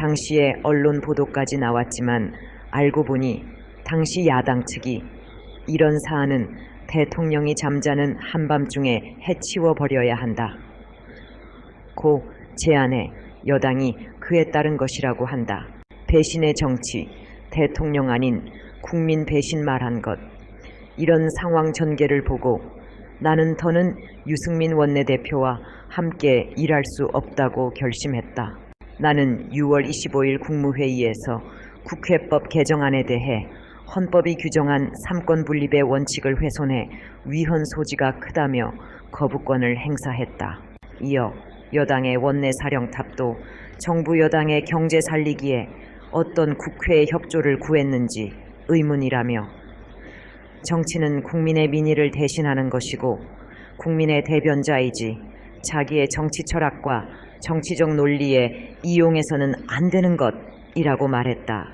당시에 언론 보도까지 나왔지만 알고 보니 당시 야당 측이 이런 사안은 대통령이 잠자는 한밤중에 해치워 버려야 한다. 고 제안에 여당이 그에 따른 것이라고 한다. 배신의 정치, 대통령 아닌 국민 배신 말한 것. 이런 상황 전개를 보고 나는 더는 유승민 원내대표와 함께 일할 수 없다고 결심했다. 나는 6월 25일 국무회의에서 국회법 개정안에 대해 헌법이 규정한 삼권 분립의 원칙을 훼손해 위헌 소지가 크다며 거부권을 행사했다. 이어 여당의 원내 사령탑도 정부 여당의 경제 살리기에 어떤 국회의 협조를 구했는지 의문이라며 정치는 국민의 민의를 대신하는 것이고 국민의 대변자이지 자기의 정치 철학과 정치적 논리에 이용해서는 안 되는 것이라고 말했다.